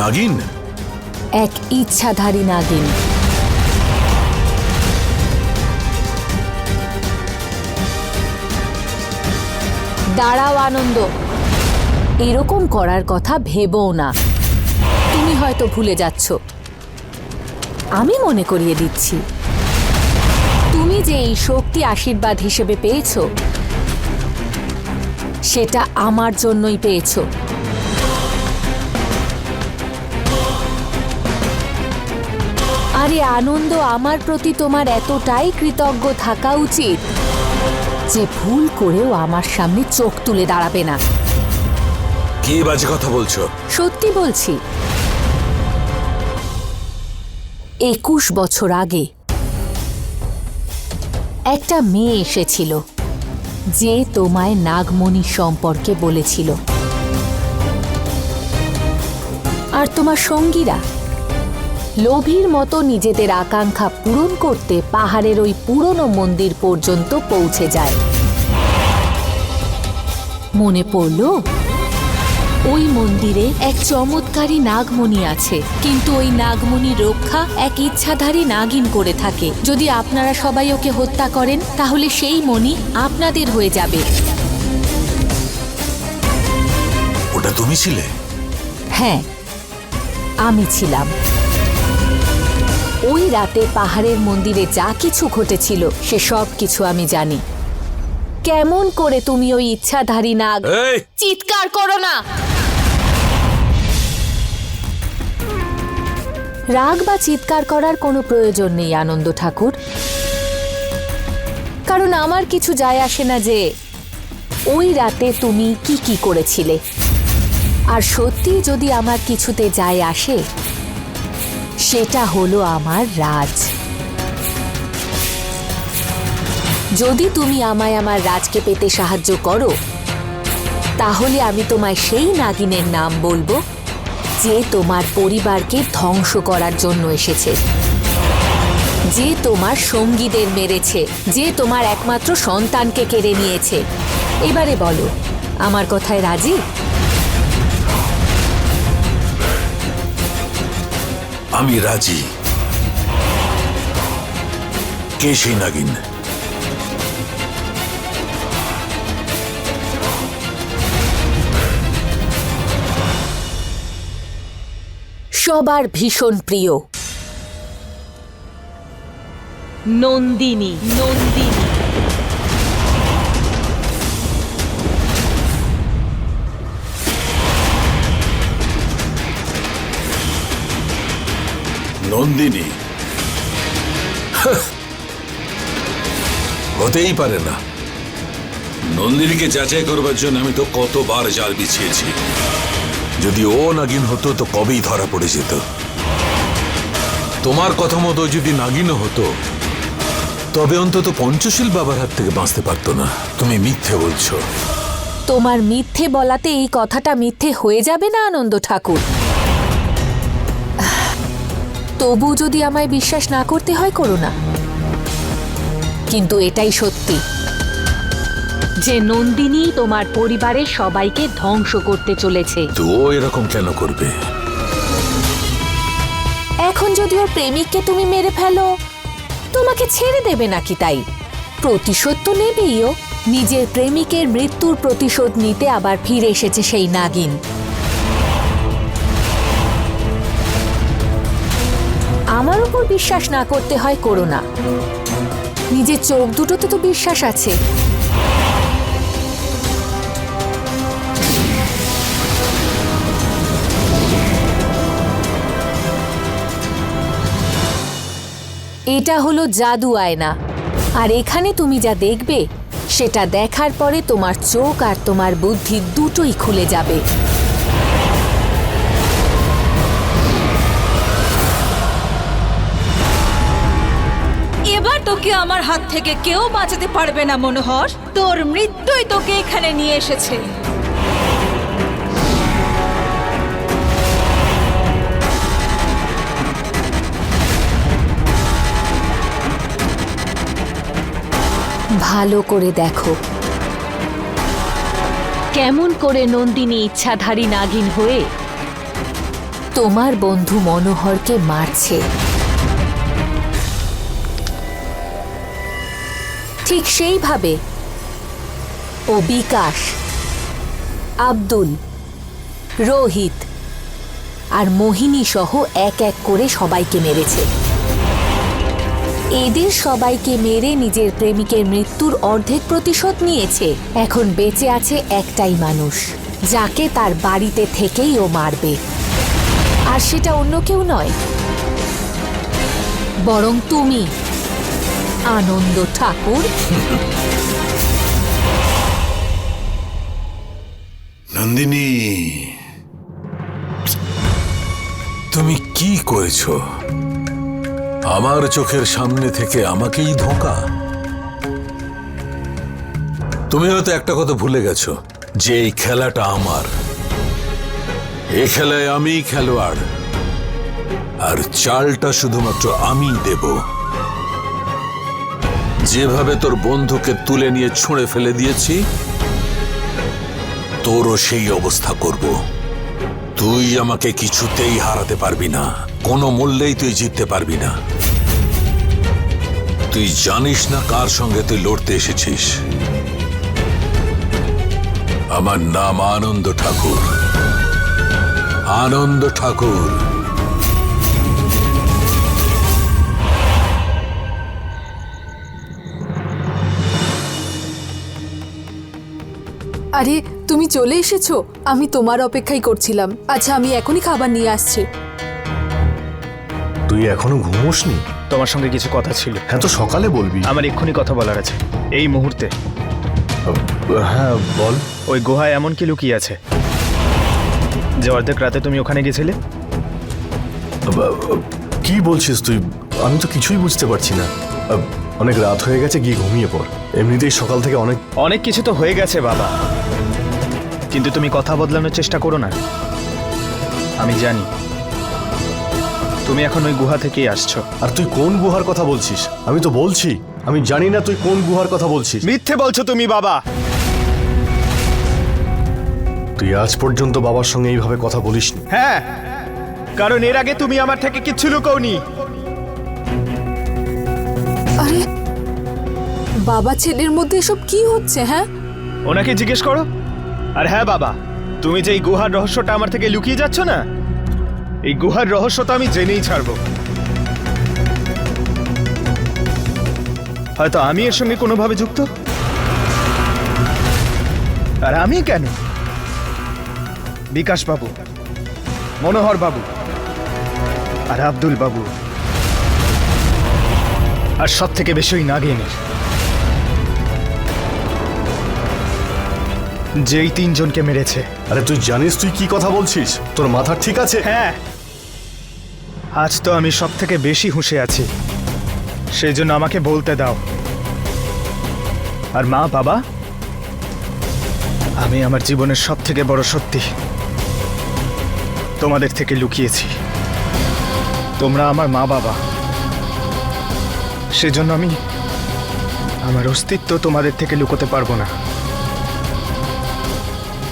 নাগিন? এক ইচ্ছাধারী নাগিন। দাঁড়াও আনন্দ। এরকম করার কথা ভেবও না। তুমি হয়তো ভুলে যাচ্ছ। আমি মনে করিয়ে দিচ্ছি। তুমি যে এই শক্তি আশীর্বাদ হিসেবে পেয়েছ, সেটা আমার জন্যই পেয়েছ। আরে আনন্দ আমার প্রতি তোমার এতটাই কৃতজ্ঞ থাকা উচিত যে ভুল করেও আমার সামনে চোখ তুলে দাঁড়াবে না। কি বাজে কথা বলছো? সত্যি বলছি একুশ বছর আগে একটা মেয়ে এসেছিল যে তোমায় নাগমণি সম্পর্কে বলেছিল। আর তোমার সঙ্গীরা লোভীর মতো নিজেদের আকাঙ্ক্ষা পূরণ করতে পাহাড়ের ওই পুরনো মন্দির পর্যন্ত পৌঁছে যায়। মনে পড়ল ওই মন্দিরে এক চমৎকারী নাগমণি আছে। কিন্তু ওই নাগমণি রক্ষা এক ইচ্ছাধারী নাগিন করে থাকে। যদি আপনারা সবাই ওকে হত্যা করেন তাহলে সেই মণি আপনাদের হয়ে যাবে। ওটা তুমি ছিলে? হ্যাঁ আমি ছিলাম। ওই রাতে পাহাড়ের মন্দিরে যা কিছু ঘটেছিল সে সব কিছু আমি জানি। কেমন করে তুমি ওই ইচ্ছাধারী নাগ চিৎকার করো না! রাগ বা চিৎকার করার কোনো প্রয়োজন নেই আনন্দ ঠাকুর। কারণ আমার কিছু যায় আসে না যে ওই রাতে তুমি কি কি করেছিলে। আর সত্যি যদি আমার কিছুতে যায় আসে সেটা হলো আমার রাজ। যদি তুমি আমায় আমার রাজকে পেতে সাহায্য করো, তাহলে আমি তোমায় সেই নাগিনের নাম বলব, যে তোমার পরিবারকে ধ্বংস করার জন্য এসেছে। যে তোমার সঙ্গীদের মেরেছে, যে তোমার একমাত্র সন্তানকে কেড়ে নিয়েছে। এবারে বলো, আমার কথায় রাজি? আমি রাজি। কে সেই নাগিন? সবার ভীষণ প্রিয়। নন্দিনী নন্দিনী। নন্দিনী। হাহ। হতেই পারে না। নন্দিনীকে যাচাই করবার জন্য আমি তো কতবার জাল বিছিয়েছি। যদি ও নাগিন হতো, তো কবেই ধরা পড়ে যেত। তোমার কথা মতো যদি নাগিনও হতো, তবে অন্তত পঞ্চশীল বাবার হাত থেকে বাঁচতে পারতো না। তুমি মিথ্যে বলছো। তোমার মিথ্যে বলাতে এই কথাটা মিথ্যে হয়ে যাবে না আনন্দ ঠাকুর? তবু যদি আমায় বিশ্বাস না করতে হয় করো না। কিন্তু এটাই সত্যি। যে নন্দিনী তোমার পরিবারের সবাইকে ধ্বংস করতে চলেছে। তো এরকম কেন করবে? এখন যদি ওর প্রেমিককে তুমি মেরে ফেলো তোমাকে ছেড়ে দেবে নাকি তাই? প্রতিশোধ তো নেবেই ও। নিজের প্রেমিকের মৃত্যুর প্রতিশোধ নিতে আবার ফিরে এসেছে সেই নাগিন। উপর বিশ্বাস না করতে হয় করো না নিজের চোখ দুটোতে তো বিশ্বাস আছে। এটা হলো জাদু আয়না। আর এখানে তুমি যা দেখবে, সেটা দেখার পরে তোমার চোখ আর তোমার বুদ্ধি দুটোই খুলে যাবে। তোকে আমার হাত থেকে কেউ বাঁচাতে পারবে না, মনোহর। তোর মৃত্যুই তোকে এখানে নিয়ে এসেছে। ভালো করে দেখো। কেমন করে নন্দিনী ইচ্ছাধারী নাগিন হয়ে তোমার বন্ধু মনোহরকে মারছে। ঠিক সেইভাবে। ও বিকাশ। আব্দুল। রোহিত। আর মোহিনী সহ এক এক করে সবাইকে মেরেছে। এদের সবাইকে মেরে নিজের প্রেমিকের মৃত্যুর অর্ধেক প্রতিশোধ নিয়েছে। এখন বেঁচে আছে একটাই মানুষ, যাকে তার বাড়িতে থেকেই ও মারবে। আর সেটা অন্য কেউ নয়। বরং তুমি। আনন্দ ঠাকুর। নন্দিনী, তুমি কি করেছ? আমার চোখের সামনে থেকে আমাকেই ধোকা। তুমি হয়তো একটা কথা ভুলে গেছো, যে এই খেলাটা আমার। এই খেলায় আমিই খেলোয়াড়, আর চালটা শুধুমাত্র আমি দেব। যেভাবে তোর বন্ধুকে তুলে নিয়ে ছুঁড়ে ফেলে দিয়েছি, তোরও সেই অবস্থা করব। তুই আমাকে কিছুতেই হারাতে পারবি না। কোনো মূল্যেই তুই জিততে পারবি না। তুই জানিস না কার সঙ্গে তুই লড়তে এসেছিস। আমার নাম আনন্দ ঠাকুর। আনন্দ ঠাকুর। আরে তুমি চলে এসেছ? আমি তোমার অপেক্ষাই করছিলাম। আচ্ছা আমি এখনই খাবার নিয়ে আসছি। তুই এখনও ঘুমোসনি? তোমার সঙ্গে কিছু কথা ছিল। হ্যাঁ তো সকালে বলবি। আমার এক্ষুনি কথা বলার আছে। এই মুহূর্তে। হ্যাঁ বল। ওই গুহায় এমন কি লুকিয়ে আছে? যে অর্ধেক রাতে তুমি ওখানে গেছিলে? কি বলছিস তুই? আমি তো কিছুই বুঝতে পারছি না। অনেক রাত হয়ে গেছে গিয়ে ঘুমিয়ে পড়। এমনিতেই সকাল থেকে অনেক অনেক কিছু তো হয়ে গেছে বাবা। কিন্তু তুমি কথা বদলানোর চেষ্টা করো না। আমি জানি। তুমি এখন ওই গুহা থেকেই আসছো। আর তুই কোন গুহার কথা বলছিস? আমি তো বলছি। আমি জানি না তুই কোন গুহার কথা বলছিস। মিথ্যে বলছো তুমি বাবা। তুই আজ পর্যন্ত বাবার সঙ্গে এইভাবে কথা বলিসনি। হ্যাঁ। কারণ এর আগে তুমি আমার থেকে কিচ্ছু লুকোনি আরে, বাবা ছেলের মধ্যে এসব কি হচ্ছে হ্যাঁ? ওনাকে জিজ্ঞেস করো। আর হ্যাঁ বাবা, তুমি যে এই গুহার রহস্যটা আমার থেকে লুকিয়ে যাচ্ছ না, এই গুহার রহস্য তো আমি জেনেই ছাড়বো। হয়তো আমি এর সঙ্গে কোনোভাবে যুক্ত? আর আমি কেন? বিকাশ বাবু, মনোহর বাবু, আর আব্দুল বাবু। আর সব থেকে বেশি ওই নাগিনের। যেই তিনজনকে মেরেছে। আরে তুই জানিস তুই কি কথা বলছিস? তোর মাথা ঠিক আছে? হ্যাঁ। আজ তো আমি সব থেকে বেশি হুঁশে আছি। সেই জন্য আমাকে বলতে দাও। আর মা বাবা? আমি আমার জীবনের সব থেকে বড় সত্যি। তোমাদের থেকে লুকিয়েছি। তোমরা আমার মা বাবা। সেজন্য আমি আমার অস্তিত্ব তোমাদের থেকে লুকোতে পারব না।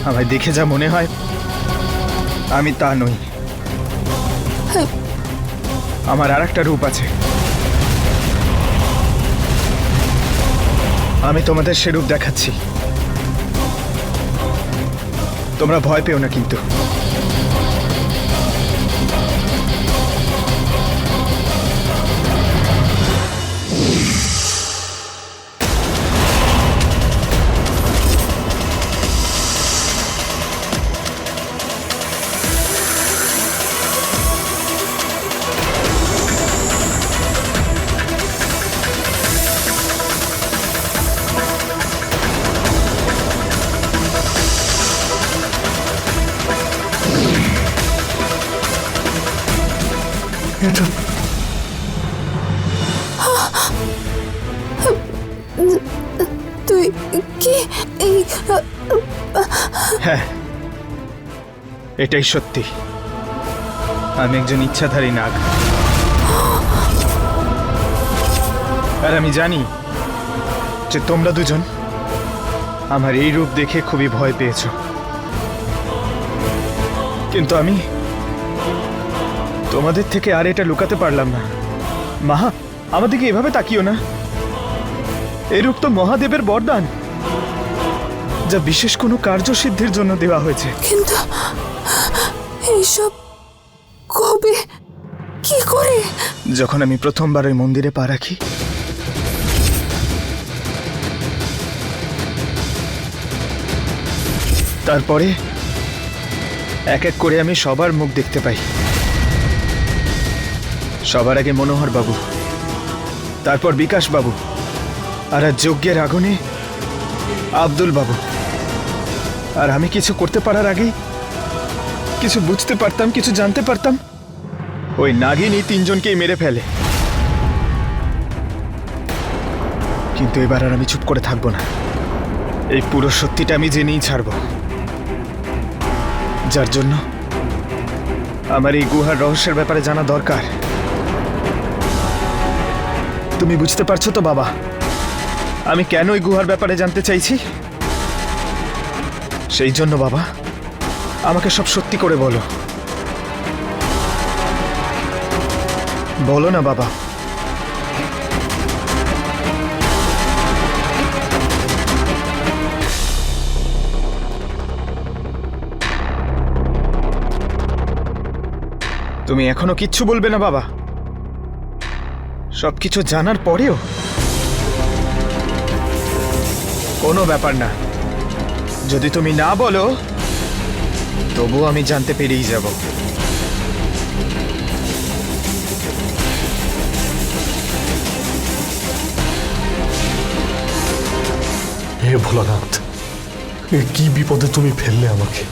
আমায় দেখে যা মনে হয়, আমি তা নই। আমার আর একটা রূপ আছে। আমি তোমাদের সে রূপ দেখাচ্ছি। তোমরা ভয় পেও না কিন্তু। এটাই সত্যি। আমি একজন ইচ্ছাধারী নাগ। আর আমি জানি যে তোমরা দুজন আমার এই রূপ দেখে খুবই ভয় পেয়েছ। কিন্তু আমি তোমাদের থেকে আর এটা লুকাতে পারলাম না। মাহা, আমাদেরকে এভাবে তাকিও না। এরূপ তো মহাদেবের বরদান, যা বিশেষ কোনো কার্যসিদ্ধির জন্য দেওয়া হয়েছে। কিন্তু এইসব কবে? কি করে? যখন আমি প্রথমবার ওই মন্দিরে পা রাখি, তারপরে এক এক করে আমি সবার মুখ দেখতে পাই। সবার আগে মনোহর বাবু, তারপর বিকাশ বাবু, আর আজ যজ্ঞের আগুনে আব্দুল বাবু। আর আমি কিছু করতে পারার আগেই কিছু বুঝতে পারতাম, কিছু জানতে পারতাম। ওই নাগিনী তিনজনকেই মেরে ফেলে। কিন্তু এবার আর আমি চুপ করে থাকব না। এই পুরো সত্যিটা আমি জেনেই ছাড়ব। যার জন্য আমার এই গুহার রহস্যের ব্যাপারে জানা দরকার। তুমি বুঝতে পারছ তো, বাবা? আমি কেন ওই গুহার ব্যাপারে জানতে চাইছি? সেই জন্য, বাবা। আমাকে সব সত্যি করে বলো। বলো না, বাবা। তুমি এখনও কিচ্ছু বলবে না, বাবা। সবকিছু জানার পরেও কোনো ব্যাপার না। যদি তুমি না বলো তবুও আমি জানতে পেরেই যাব। হে ভোলানাথ কি বিপদে তুমি ফেললে আমাকে?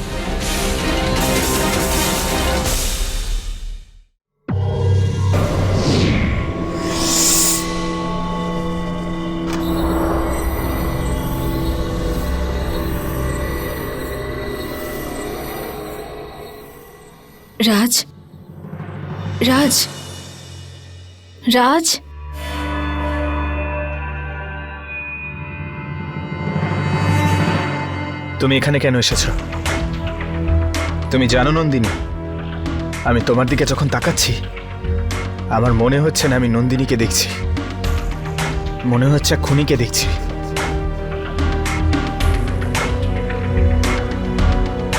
রাজ? রাজ? রাজ? তুমি এখানে কেন এসেছ? তুমি জানো নন্দিনী, আমি তোমার দিকে যখন তাকাচ্ছি, আমার মনে হচ্ছে না আমি নন্দিনীকে দেখছি। মনে হচ্ছে খুনিকে দেখছি।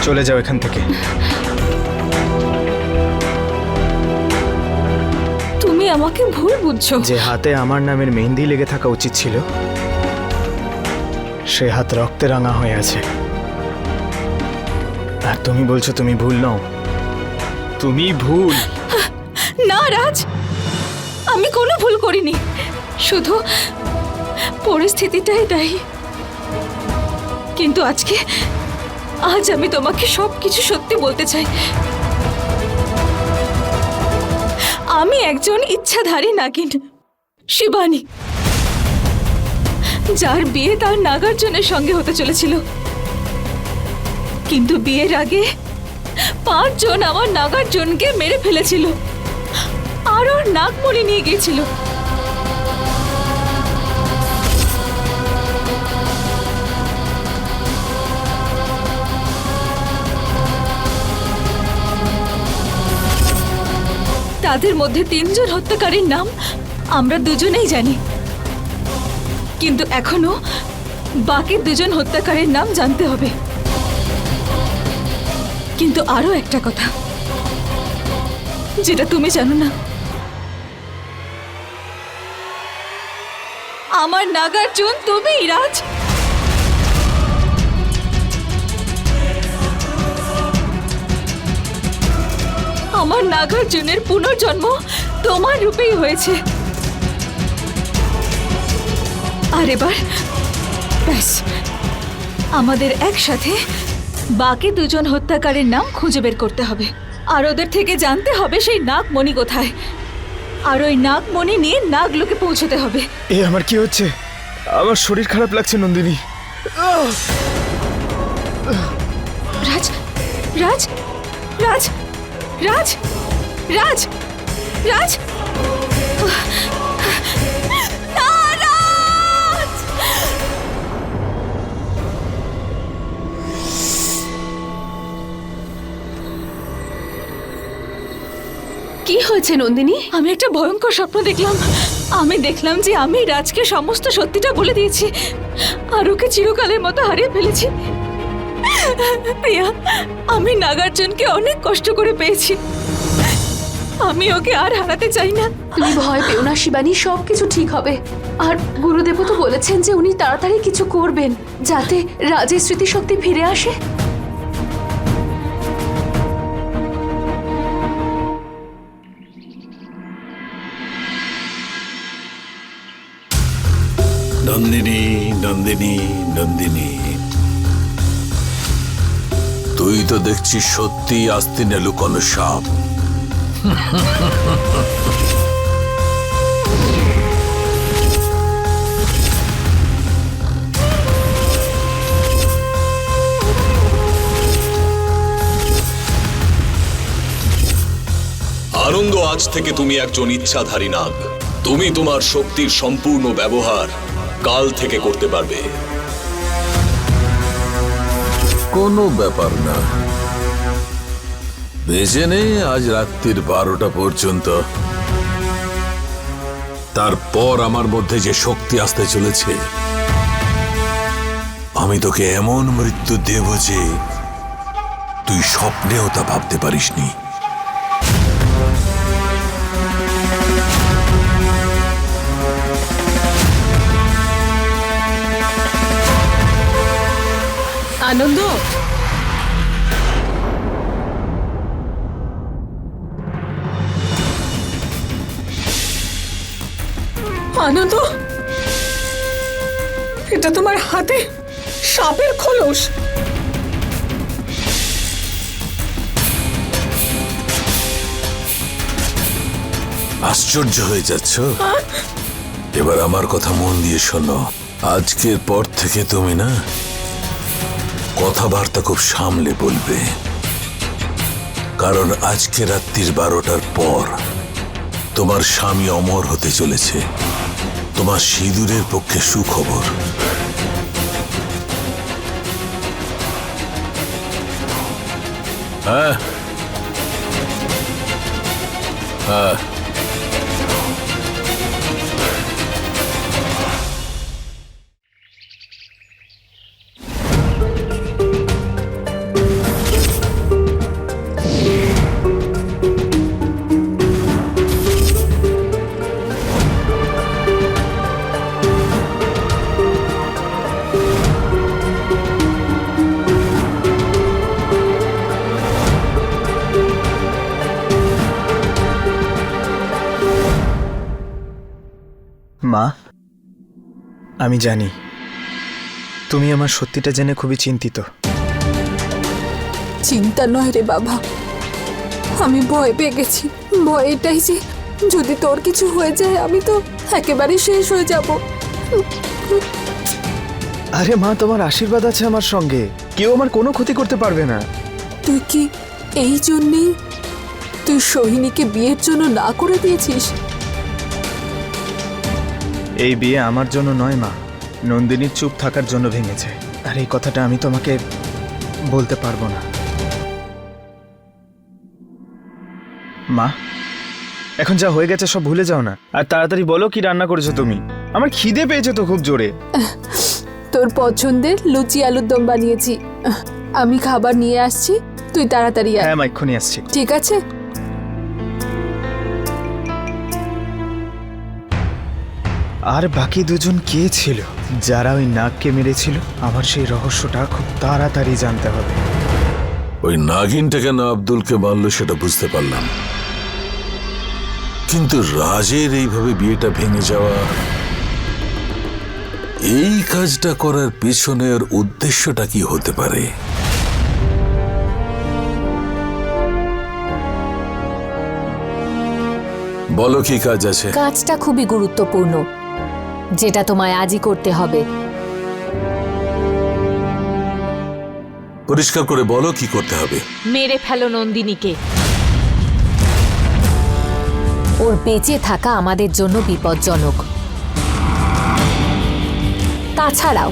চলে যাও এখান থেকে। আমাকে ভুল বুঝছ। যে হাতে আমার নামের মেহেন্দি লেগে থাকা উচিত ছিল সে হাত রক্তে রাঙা হয়ে আছে। আর তুমি বলছো তুমি ভুল নও। তুমি ভুল। না রাজ আমি কোনো ভুল করিনি। শুধু পরিস্থিতিটাই দায়ী। কিন্তু আজকে আজ আমি তোমাকে সব কিছু সত্যি বলতে চাই। আমি একজন ইচ্ছাধারী নাগিন, শিবানী, যার বিয়ে তার নাগার্জুনের সঙ্গে হতে চলেছিল। কিন্তু বিয়ের আগে পাঁচজন আমার নাগার্জুনকে মেরে ফেলেছিল। আর ওর নাগমণি নিয়ে গিয়েছিল। তাদের মধ্যে তিনজন হত্যাকারীর নাম আমরা দুজনেই জানি। কিন্তু এখনও বাকি দুজন হত্যাকারীর নাম জানতে হবে। কিন্তু আরও একটা কথা, যেটা তুমি জানো না। আমার নাগার্জুন তুমি রাজ। আমার নাগার্জুনের পুনর্জন্ম তোমার রূপেই হয়েছে। আর এবার ব্যাস আমাদের একসাথে বাকি দুজন হত্যাকারীর নাম খুঁজে বের করতে হবে। আর ওদের থেকে জানতে হবে সেই নাগমণি কোথায়। আর ওই নাগমণি নিয়ে নাগলোকে পৌঁছতে হবে। এ আমার কি হচ্ছে? আমার শরীর খারাপ লাগছে নন্দিনী। রাজ রাজ রাজ। রাজ! রাজ! রাজ! কি হয়েছে নন্দিনী? আমি একটা ভয়ঙ্কর স্বপ্ন দেখলাম। আমি দেখলাম যে আমি রাজকে সমস্ত সত্যিটা বলে দিয়েছি। আর ওকে চিরকালের মতো হারিয়ে ফেলেছি। প্রিয়া আমি নাগার্জুনকে অনেক কষ্ট করে পেয়েছি। আমি ওকে আর হারাতে চাই না। তুমি ভয় পেও না শিবানী সব কিছু ঠিক হবে। আর গুরুদেবও তো বলেছেন যে উনি তাড়াতাড়ি কিছু করবেন যাতে রাজের স্মৃতিশক্তি ফিরে আসে। নন্দিনী নন্দিনী নন্দিনী। তুই তো দেখছি সত্যি আস্তিনে লুকোনো সাপ। আনন্দ, আজ থেকে তুমি একজন ইচ্ছাধারী নাগ। তুমি তোমার শক্তির সম্পূর্ণ ব্যবহার কাল থেকে করতে পারবে। কোনো ব্যাপার না। বেজে নেই আজ রাত্রির বারোটা পর্যন্ত। তারপর আমার মধ্যে যে শক্তি আসতে চলেছে, আমি তোকে এমন মৃত্যু দেব যে তুই স্বপ্নেও তা ভাবতে পারিসনি। আনন্দ? আনন্দ? এটা তোমার হাতে? সাপের খোলস? আশ্চর্য হয়ে যাচ্ছ? এবার আমার কথা মন দিয়ে শোনো। আজকের পর থেকে তুমি না কথাবার্তা খুব সামলে বলবে। কারণ আজকে রাত্রির বারোটার পর তোমার স্বামী অমর হতে চলেছে। তোমার সিঁদুরের পক্ষে সুখবর। হ্যাঁ। হ্যাঁ। মা। আমি জানি। তুমি আমার সত্যিটা জেনে খুবই চিন্তিত। চিন্তা নয় রে বাবা। আমি ভয় পেয়ে গেছি। ভয় এটাই যে যদি তোর কিছু হয়ে যায় আমি তো একেবারে শেষ হয়ে যাব। আরে মা তোমার আশীর্বাদ আছে আমার সঙ্গে। কেউ আমার কোনো ক্ষতি করতে পারবে না। তুই কি এই জন্যেই তুই সোহিনীকে বিয়ের জন্য না করে দিয়েছিস? এই বিয়ে আমার জন্য নয় মা। নন্দিনীর চুপ থাকার জন্য ভেঙেছে। আর এই কথাটা আমি তোমাকে বলতে পারব না। মা এখন যা হয়ে গেছে সব ভুলে যাও না। আর তাড়াতাড়ি বলো কি রান্না করেছ তুমি। আমার খিদে পেয়েছে তো খুব জোরে। তোর পছন্দের লুচি আলুর দম বানিয়েছি। আমি খাবার নিয়ে আসছি তুই তাড়াতাড়ি আয়। হ্যাঁ মা এক্ষুনি আসছি। ঠিক আছে? আর বাকি দুজন কে ছিল? যারা ওই নাগকে মেরেছিল আমার সেই রহস্যটা খুব তাড়াতাড়ি জানতে হবে। ওই নাগিনটা কেন আব্দুলকে মারল সেটা বুঝতে পারলাম। কিন্তু রাজের এইভাবে বিয়েটা ভেঙে যাওয়া এই কাজটা করার পিছনের উদ্দেশ্যটা কি হতে পারে? বলো কি কাজ আছে? কাজটা খুবই গুরুত্বপূর্ণ। যেটা তোমায় আজই করতে হবে। পরিষ্কার করে বলো কি করতে হবে। মেরে ফেলো নন্দিনীকে। ওর বেঁচে থাকা আমাদের জন্য বিপজ্জনক। তাছাড়াও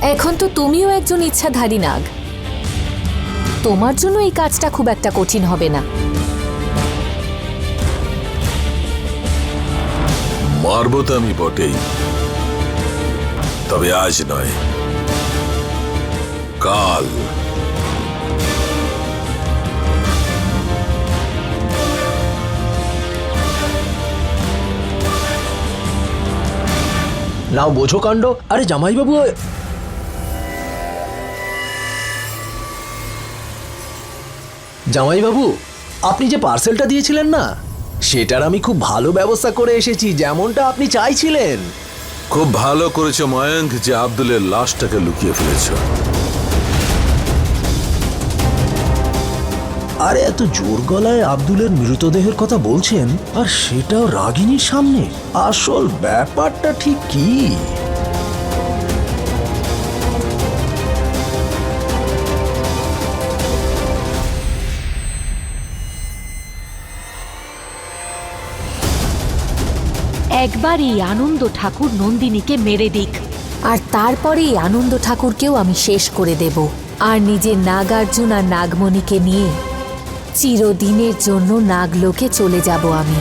এখন তো তুমিও একজন ইচ্ছাধারী নাগ। তোমার জন্য এই কাজটা খুব একটা কঠিন হবে না। মারবো তো আমি বটেই। তবে আজ নয়, কাল। নাও বোঝো কাণ্ড। আরে জামাইবাবু জামাইবাবু, আপনি যে পার্সেলটা দিয়েছিলেন না? সেটার আমি খুব ভালো ব্যবস্থা করে এসেছি যেমনটা আপনি চাইছিলেন। খুব ভালো করেছ ময়ঙ্ক যে আব্দুলের লাশটাকে লুকিয়ে ফেলেছো। আরে এত জোর গলায় আব্দুলের মৃতদেহের কথা বলছেন? আর সেটাও রাগিনীর সামনে? আসল ব্যাপারটা ঠিক কি? একবার এই আনন্দ ঠাকুর নন্দিনীকে মেরে দিক। আর তারপরে এই আনন্দ ঠাকুরকেও আমি শেষ করে দেব। আর নিজের নাগার্জুন আর নাগমণিকে নিয়ে চিরদিনের জন্য নাগলোকে চলে যাব আমি।